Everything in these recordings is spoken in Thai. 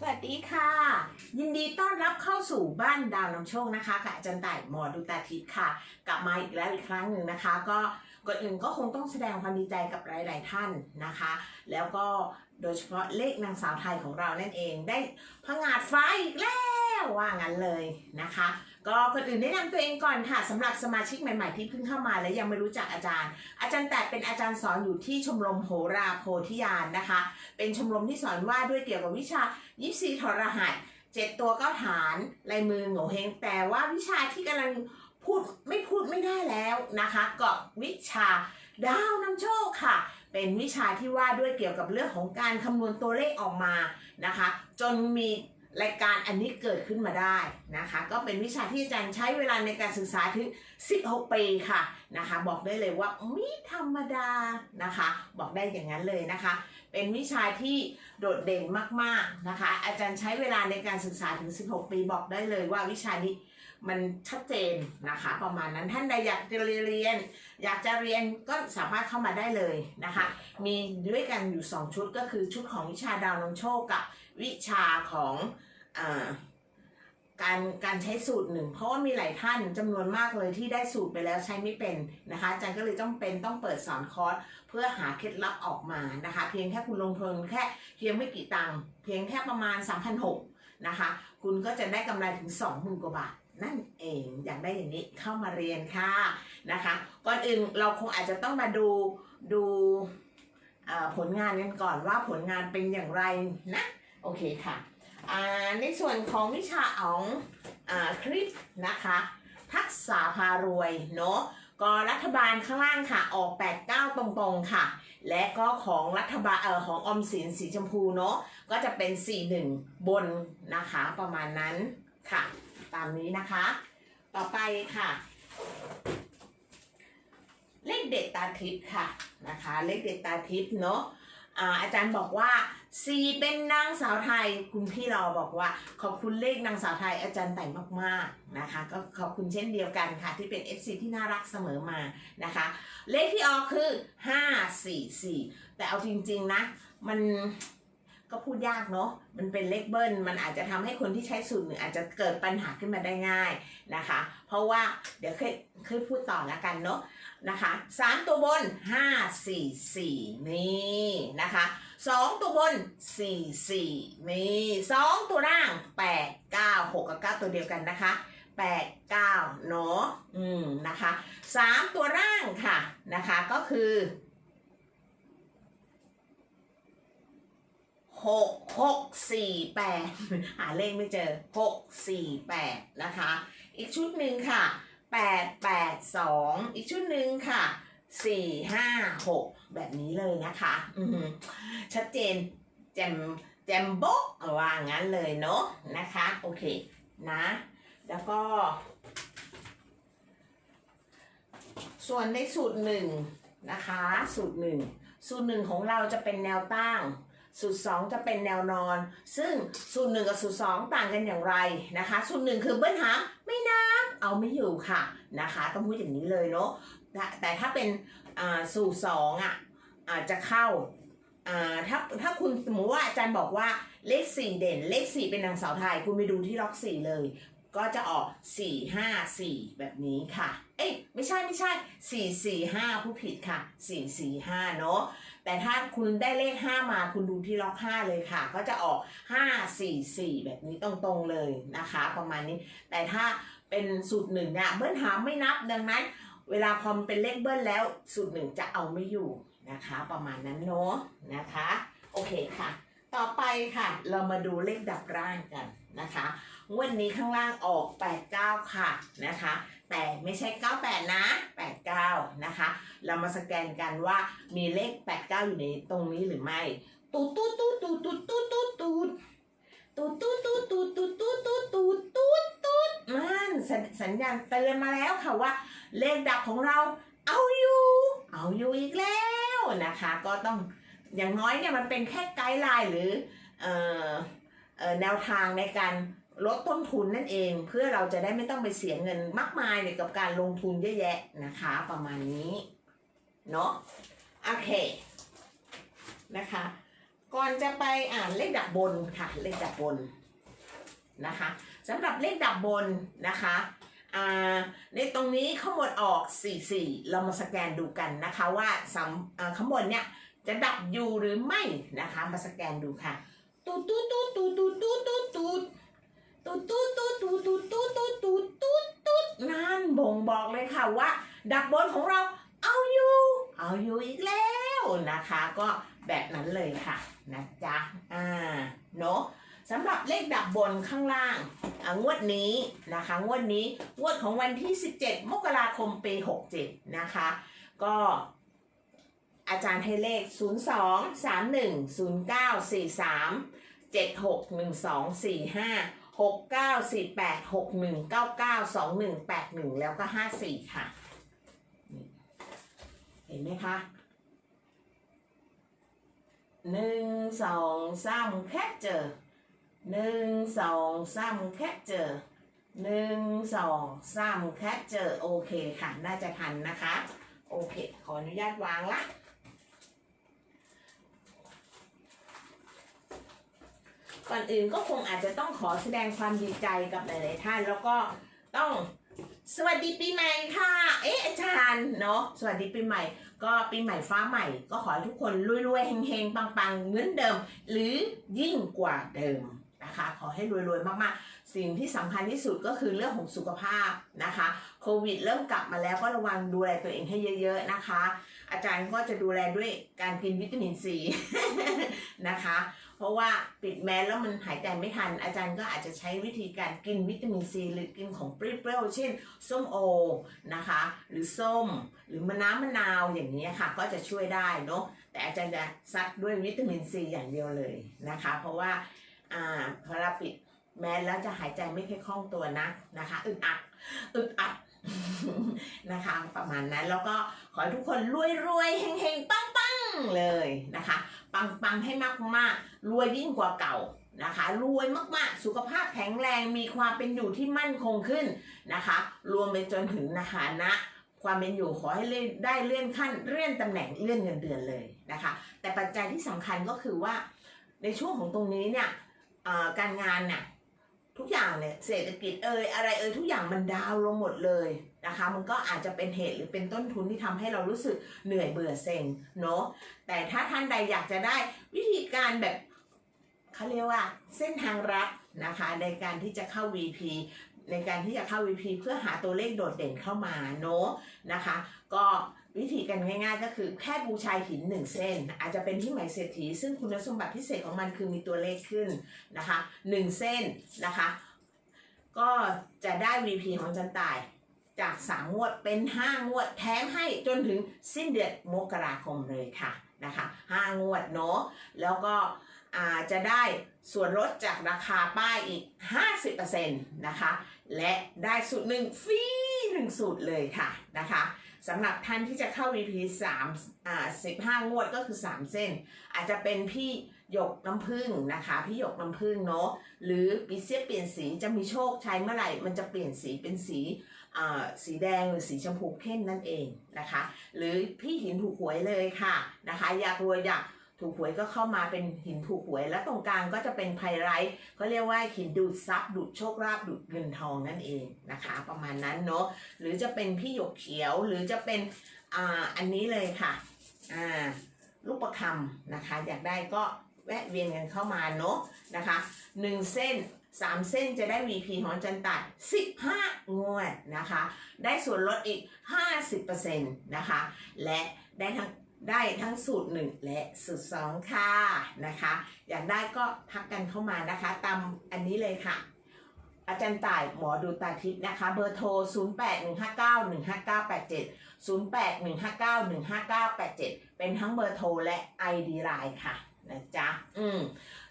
สวัสดีค่ะ ยินดีต้อนรับเข้าสู่บ้านดาวนำโชคนะคะกับอาจารย์ต่ายหมอดูตาทิพย์ค่ะ กลับมาอีกแล้วอีกครั้งหนึ่งนะคะ ก็ก่อนอื่นก็คงต้องแสดงความดีใจกับหลาย ๆ ท่านนะคะ แล้วก็โดยเฉพาะเลขนางสาวไทยของเรานั่นเองได้พงาดฟ้าอีกแล้วว่างั้นเลยนะคะ ก็ก่อนอื่นแนะนำตัวเองก่อนค่ะสำหรับสมาชิกใหม่ๆที่เพิ่งเข้ามาและยังไม่รู้จักอาจารย์ อาจารย์แต่เป็นอาจารย์สอนอยู่ที่ชมรมโหราโพธิญาณนะคะ เป็นชมรมที่สอนว่าด้วยเกี่ยวกับวิชายิปซีทรหัสเจ็ดตัวเก้าฐานลายมือโง่เฮงแต่ว่าวิชาที่กำลังพูดไม่พูดไม่ได้แล้วนะคะก็วิชาดาวนำโชคค่ะ เป็นวิชาที่ว่าด้วยเกี่ยวกับเรื่องของการคำนวณตัวเลขออกมานะคะ จนมี รายการอันนี้เกิดขึ้นมาได้นะคะ ก็เป็นวิชาที่อาจารย์ใช้เวลาในการศึกษาถึง 16 ปีค่ะนะคะ บอกได้เลยว่าไม่ธรรมดานะคะ บอกได้อย่างนั้นเลยนะคะ เป็นวิชาที่โดดเด่นมากๆนะคะ อาจารย์ใช้เวลาในการศึกษาถึง 16 ปีบอกได้เลยว่าวิชานี้ มันชัดเจนนะคะ ประมาณนั้นท่านใดอยากจะเรียน อยากจะเรียนก็สามารถเข้ามาได้เลยนะคะ มีด้วยกันอยู่ 2 ชุดก็คือชุดของวิชาดาวนำโชคกับวิชาของอการการใช้สูตรหนึ่งเพราะว่ามีหลายท่านจำนวนมากเลยที่ได้สูตรไปแล้วใช้ไม่เป็นนะคะอาจารย์ก็เลยต้องเป็นต้องเปิดสอนคอร์สเพื่อหาเคล็ดลับออกมานะคะ เพียงแค่คุณลงทุนแค่เพียงไม่กี่ตังค์เพียงแค่ประมาณ 3,600นะคะ คุณก็จะได้กำไรถึง 20,000กว่าบาท นั่นเองอยากได้อย่างนี้เข้ามาเรียนค่ะนะคะ ก่อนอื่นเราคงอาจจะต้องมาดูดูผลงานกันก่อนว่าผลงานเป็นอย่างไรนะโอเคค่ะในส่วนของวิชาของอคลิปนะคะ ทักษะพารวยเนาะก็รัฐบาลข้างล่างค่ะออก 89 ตรงๆค่ะ และก็ของรัฐบาลเอ่อของออมสินสีชมพูเนาะก็จะเป็น 41 บนนะคะประมาณนั้นค่ะ ตามนี้นะคะ ต่อไปค่ะ เลขเด็ดตาทิพย์ค่ะนะคะ เลขเด็ดตาทิพย์เนาะอ่าอาจารย์บอกว่าซีเป็นนางสาวไทย คุณพี่เราบอกว่า ขอบคุณเลขนางสาวไทยอาจารย์แต่งมากๆนะคะ ก็ขอบคุณเช่นเดียวกันค่ะ ที่เป็น FC ที่น่ารักเสมอมานะคะ เลขที่ออกคือ 544 แต่เอาจริงๆนะ มัน ก็พูดยากเนาะ มันเป็นเลขเบิ้ล มันอาจจะทำให้คนที่ใช้สูตรหนึ่งอาจจะเกิดปัญหาขึ้นมาได้ง่ายนะคะ เพราะว่าเดี๋ยวเคยเคยพูดต่อแล้วกันเนาะนะคะสามตัวบนห้าสี่สี่นี่นะคะสองตัวบนสี่สี่นี่สองตัวล่างแปดเก้าหกกับเก้าตัวเดียวกันนะคะแปดเก้าเนาะ อืมนะคะสามตัวล่างค่ะนะคะก็คือ หกหกสี่แปดหาเลขไม่เจอหกสี่แปดนะคะ อีกชุดหนึ่งค่ะแปดแปดสองอีกชุดหนึ่งค่ะสี่ห้าหกแบบนี้เลยนะคะอืชัดเจนแจมแจมโบ๊ะว่างั้นเลยเนาะนะคะ โอเคนะ แล้วก็ ส่วนในสูตรหนึ่งนะคะ สูตรหนึ่งสูตรหนึ่งของเราจะเป็นแนวตั้ง สูตรสองจะเป็นแนวนอน ซึ่งสูตรหนึ่งกับสูตรสองต่างกันอย่างไรนะคะ สูตรหนึ่งคือเบิ้ลหางไม่นับเอาไม่อยู่ค่ะนะคะต้องพูดอย่างนี้เลยเนาะแต่ถ้าเป็นสูตรสองอะอาจจะเข้าถ้าถ้าคุณสมมติว่าอาจารย์บอกว่าเลขสี่เด่น เลขสี่เป็นนางสาวไทย คุณไปดูที่ล็อกสี่เลย ก็จะออกสี่ห้าสี่แบบนี้ค่ะ เอ้ยไม่ใช่ไม่ใช่สี่สี่ห้าผู้ผิดค่ะสี่สี่ห้าเนาะ แต่ถ้าคุณได้เลขห้ามาคุณดูที่ล็อกห้าเลยค่ะ ก็จะออกห้าสี่สี่แบบนี้ตรงๆเลยนะคะ ประมาณนี้ แต่ถ้าเป็นสูตรหนึ่งเนี่ยเบิ้ลหามไม่นับดังนั้น เวลาพอมเป็นเลขเบิ้ลแล้วสูตรหนึ่งจะเอาไม่อยู่นะคะ ประมาณนั้นเนาะนะคะ โอเคค่ะ ต่อไปค่ะ เรามาดูเลขดับร่างกันนะคะงวันนี้ข้างล่างออก 89 ค่ะนะคะ แต่ไม่ใช่ 98 นะ 89 นะคะ เรามาสแกนกันว่ามีเลข 89 อยู่ในตรงนี้หรือไม่ตูดตูดตูดตูดตูดตูดตูดตูดตูดตูดตูดตูดตูดตูดตูดตูดตูดตูดมันสัญญาณเตือนมาแล้วค่ะว่า เลขดับของเราเอาอยู่ เอาอยู่อีกแล้วนะคะ ก็ต้องอย่างน้อยเนี่ยมันเป็นแค่ไกด์ไลน์หรือเอ่อแนวทางในการ ลดต้นทุนนั่นเองเพื่อเราจะได้ไม่ต้องไปเสียเงินมากมายเนี่ยกับการลงทุนเยอะแยะนะคะประมาณนี้เนาะโอเคนะคะ ก่อนจะไปอ่านเลขดับบนค่ะเลขดับบนนะคะสำหรับเลขดับบนนะคะอ่าในตรงนี้ข้างบนออก 44 เรามาสแกนดูกันนะคะว่าสำข้างบนเนี่ยจะดับอยู่หรือไม่นะคะมาสแกนดูค่ะตูดตูดตูด บอกเลยค่ะว่า ดับบนของเราเอาอยู่ เอาอยู่อีกแล้วนะคะ ก็แบบนั้นเลยค่ะนะจ๊ะอ่าเนาะสำหรับเลขดับบนข้างล่างอ่างวดนี้นะคะ งวดนี้งวดของวันที่ 17 มกราคมปี 67 นะคะ ก็อาจารย์ให้เลข 02 31 09 43 76 12 45 69 48 61 99 21 81แปดหนึ่งแล้วก็54ค่ะ เห็นไหมคะหนึ่งสองสามแคปเจอหนึ่งสองสามแคปเจอหนึ่งสองสามแคปเจอโอเคค่ะ น่าจะทันนะคะ โอเค ขออนุญาตวางละ ก่อนอื่นก็คงอาจจะต้องขอแสดงความดีใจกับหลาย ๆ ท่าน แล้วก็ต้องสวัสดีปีใหม่ค่ะ เอ๊ะอาจารย์เนาะสวัสดีปีใหม่ ก็ปีใหม่ฟ้าใหม่ ก็ขอให้ทุกคนรวยๆเฮงๆปังๆเหมือนเดิม หรือยิ่งกว่าเดิมนะคะ ขอให้รวยๆมากๆ สิ่งที่สำคัญที่สุดก็คือเรื่องของสุขภาพนะคะโควิดเริ่มกลับมาแล้วก็ระวังดูแลตัวเองให้เยอะ ๆนะคะ อาจารย์ก็จะดูแลด้วยการกินวิตามินซีนะคะ เพราะว่าปิดแมสแล้วมันหายใจไม่ทัน อาจารย์ก็อาจจะใช้วิธีการกินวิตามินซีหรือกินของเปรี้ยวๆเช่น ส้มโอนะคะ หรือส้ม หรือมะน้ำมะนาวอย่างนี้ค่ะ ก็จะช่วยได้เนาะแต่อาจารย์จะซัดด้วยวิตามินซีอย่างเดียวเลยนะคะ เพราะว่าอ่าพอเราปิดแมสแล้วจะหายใจไม่ค่อยคล่องตัวนะนะคะอึดอัดอึดอัดนะคะ ประมาณนั้นแล้วก็ขอให้ทุกคนรวยๆเฮงๆปัง เลยนะคะ ปังๆให้มากๆ รวยยิ่งกว่าเก่านะคะ รวยมากๆ สุขภาพแข็งแรงมีความเป็นอยู่ที่มั่นคงขึ้นนะคะ รวมไปจนถึงนะคะนะความเป็นอยู่ขอให้เลได้เลื่อนขั้นเลื่อนตำแหน่งเลื่อนเงินเดือนเลยนะคะ แต่ปัจจัยที่สำคัญก็คือว่า ในช่วงของตรงนี้เนี่ยการงานเนี่ยทุกอย่างเนี่ยเศรษฐกิจเอ่ยอะไรเอ่ยทุกอย่างมันดาวลงหมดเลยนะคะมันก็อาจจะเป็นเหตุหรือเป็นต้นทุนที่ทำให้เรารู้สึกเหนื่อยเบื่อเซ็งเนาะแต่ถ้าท่านใดอยากจะได้วิธีการแบบเขาเรียกว่าเส้นทางรัดนะคะในการที่จะเข้า VP ในการที่จะเข้า VP เพื่อหาตัวเลขโดดเด่นเข้ามาเนาะนะคะ ก็วิธีกันง่ายๆ ก็คือแค่บูชาหินหนึ่งเส้น อาจจะเป็นที่หมายเศรษฐี ซึ่งคุณสมบัติพิเศษของมันคือมีตัวเลขขึ้นนะคะหนึ่งเส้นนะคะ ก็จะได้ VP ของจันต่าย จาก3งวดเป็น5งวดแถมให้จนถึงสิ้นเดือนมกราคมเลยค่ะนะคะ5งวดเนาะแล้วก็อาจะได้ส่วนลดจากราคาป้ายอีก 50%นะคะ และได้สูตรหนึ่งฟรีหนึ่งสูตรเลยค่ะนะคะสำหรับท่านที่จะเข้า VP 3อ่า15 งวดก็คือ 3 เส้น อาจจะเป็นพี่ หยกน้ำผึ้งนะคะ พี่หยกน้ำผึ้งเนาะหรือปีเสียเปลี่ยนสีจะมีโชคใช้เมื่อไหร่ มันจะเปลี่ยนสีเป็นสีสีแดงหรือสีชมพูเข้มนั่นเองนะคะ หรือพี่หินถูกหวยเลยค่ะนะคะ อยากรวยอยากถูกหวยก็เข้ามาเป็นหินถูกหวย แล้วตรงกลางก็จะเป็นไพไรท์ก็เรียกว่าหินดูดซับดูดโชคลาภดูดเงินทองนั่นเองนะคะ ประมาณนั้นเนาะหรือจะเป็นพี่หยกเขียวหรือจะเป็นออันนี้เลยค่ะลูกประคำนะคะ อยากได้ก็ แวะเวียนกันเข้ามาเนาะนะคะหนึ่งเส้นสามเส้นจะได้ VP ของอจันตัด 15 งวดนะคะ ได้ส่วนลดอีก 50%นะคะ และได้ทั้งได้ทั้งสูตร 1 และสูตร 2 ค่ะนะคะ อยากได้ก็ทักกันเข้ามานะคะ ตามอันนี้เลยค่ะ อาจารย์ต่ายหมอดูตาทิพย์นะคะ เบอร์โทร 0815915987 0815915987 เป็นทั้งเบอร์โทรและ ID ไลน์ค่ะ นะจ๊ะ อืม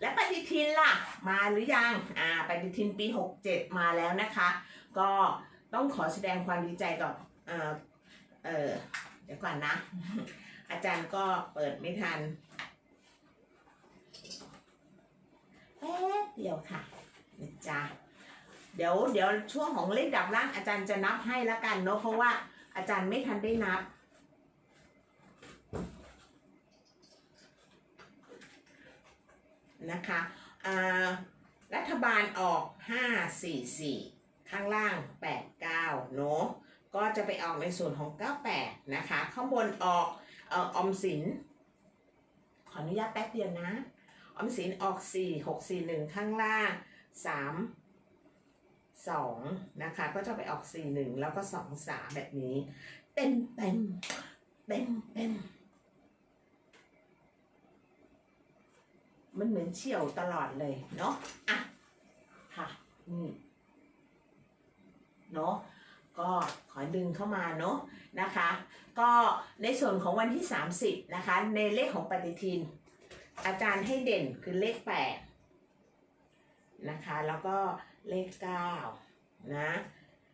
และปฏิทินล่ะ มาหรือยัง อ่า ปฏิทินปี 67 มาแล้วนะคะ ก็ต้องขอแสดงความดีใจกับเอ่อเออเดี๋ยวก่อนนะ อาจารย์ก็เปิดไม่ทันแป๊บเดียวค่ะนะจ๊ะเดี๋ยวเดี๋ยวช่วงของเลขดับล่างอาจารย์จะนับให้ละกันเนาะเพราะว่าอาจารย์ไม่ทันได้นับ นะคะอ่ารัฐบาลออก 544 ข้างล่าง 89 เนอะก็จะไปออกในส่วนของ 98 นะคะ ข้างบนออกออออมสิน ขออนุญาตแป๊บเดียวนะ ออมสินออก 4 6 4 1 ข้างล่าง 3 2 นะคะ ก็จะไปออก 4 1 แล้วก็ 2 3 แบบนี้ เต็มเต็มเต็มเต็ม มันเหมือนเฉี่ยวตลอดเลยเนาะอะค่ะนี่เนาะก็ขอดึงเข้ามาเนาะนะคะ ก็ในส่วนของวันที่ 30 นะคะ ในเลขของปฏิทิน อาจารย์ให้เด่นคือเลข 8 นะคะ แล้วก็เลข 9 นะ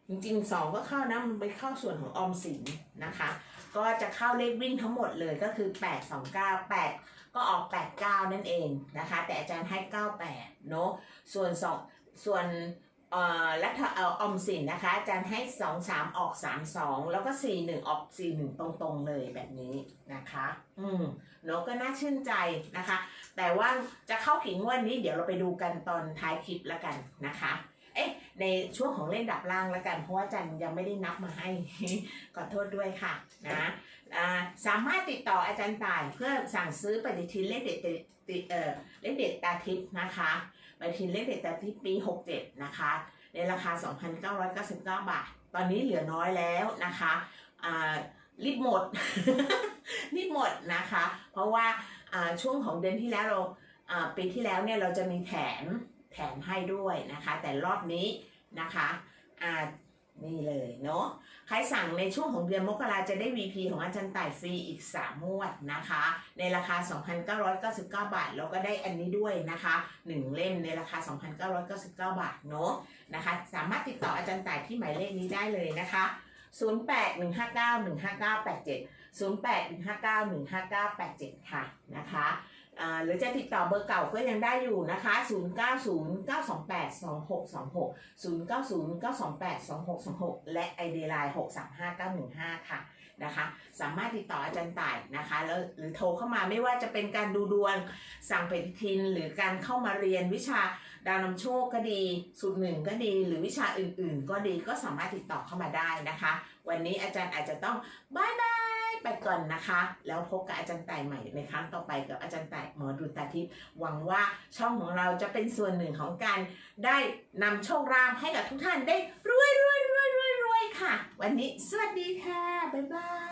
จริงๆ 2 ก็เข้านะมันไปเข้าส่วนของออมสินนะคะ ก็จะเข้าเลขวิ่งทั้งหมดเลยก็คือ 8 2 9 8 ก็ออก 8 9 นั่นเองนะคะ แต่อาจารย์ให้ 98 เนาะส่วนสองส่วนเออรัฐเออออมสินนะคะ อาจารย์ให้ 2 3 ออก 3 2 แล้วก็ 4 1 ออก 4 1 ตรงๆ เลยแบบนี้นะคะ อืมเนาะก็น่าชื่นใจนะคะ แต่ว่าจะเข้ากี่งวดนี้เดี๋ยวเราไปดูกันตอนท้ายคลิปแล้วกันนะคะ เอ๊ะ ในช่วงของเล่นดับล่างแล้วกัน เพราะว่าอาจันยังไม่ได้นับมาให้ ขอโทษด้วยค่ะนะสามารถติดต่ออาจารย์ต่ายเพื่อสั่งซื้อปฏิทินเลขเด็ดติเอ่อเลขเด็ดตาทิพย์นะคะปฏิทินเลขเด็ดตาทิพย์ปี 67 นะคะ ในราคา 2,999 บาท ตอนนี้เหลือน้อยแล้วนะคะอ่ารีบหมดรีบหมดนะคะ เพราะว่าช่วงของเดือนที่แล้วเราปีที่แล้วเนี่ยเราจะมีแถม แถมให้ด้วยนะคะ แต่รอบนี้นะคะอ่านี่เลยเนาะใครสั่งในช่วงของเดือนมกราจะได้ VP ของอาจารย์ต่ายฟรีอีก3งวดนะคะ ในราคา 2,999 บาท แล้วก็ได้อันนี้ด้วยนะคะ 1 เล่มในราคา 2,999 บาทเนาะนะคะ สามารถติดต่ออาจารย์ต่ายที่หมายเลขนี้ได้เลยนะคะ 0815915987 0815915987 ค่ะนะคะ หรือจะติดต่อเบอร์เก่าก็ยังได้อยู่นะคะ 0909282626 0909282626 และ ID Line 635915 ค่ะนะคะ สามารถติดต่ออาจารย์ต่ายนะคะแล้วหรือโทรเข้ามาไม่ว่าจะเป็นการดูดวงสั่งปฏิทิน หรือการเข้ามาเรียนวิชาดาวนำโชคก็ดีสูตรหนึ่งก็ดี หรือวิชาอื่นๆ ก็ดีก็สามารถติดต่อเข้ามาได้นะคะ วันนี้อาจารย์อาจจะต้องบายบาย ไปก่อนนะคะ แล้วพบกับอาจารย์ต่ายใหม่ในครั้งต่อไปกับอาจารย์ต่ายหมอดูตาทิพย์หวังว่าช่องของเราจะเป็นส่วนหนึ่งของการได้นำโชคลาภให้กับทุกท่านได้รวยรวยรวยรวยรวยค่ะ วันนี้สวัสดีค่ะ บ๊ายบาย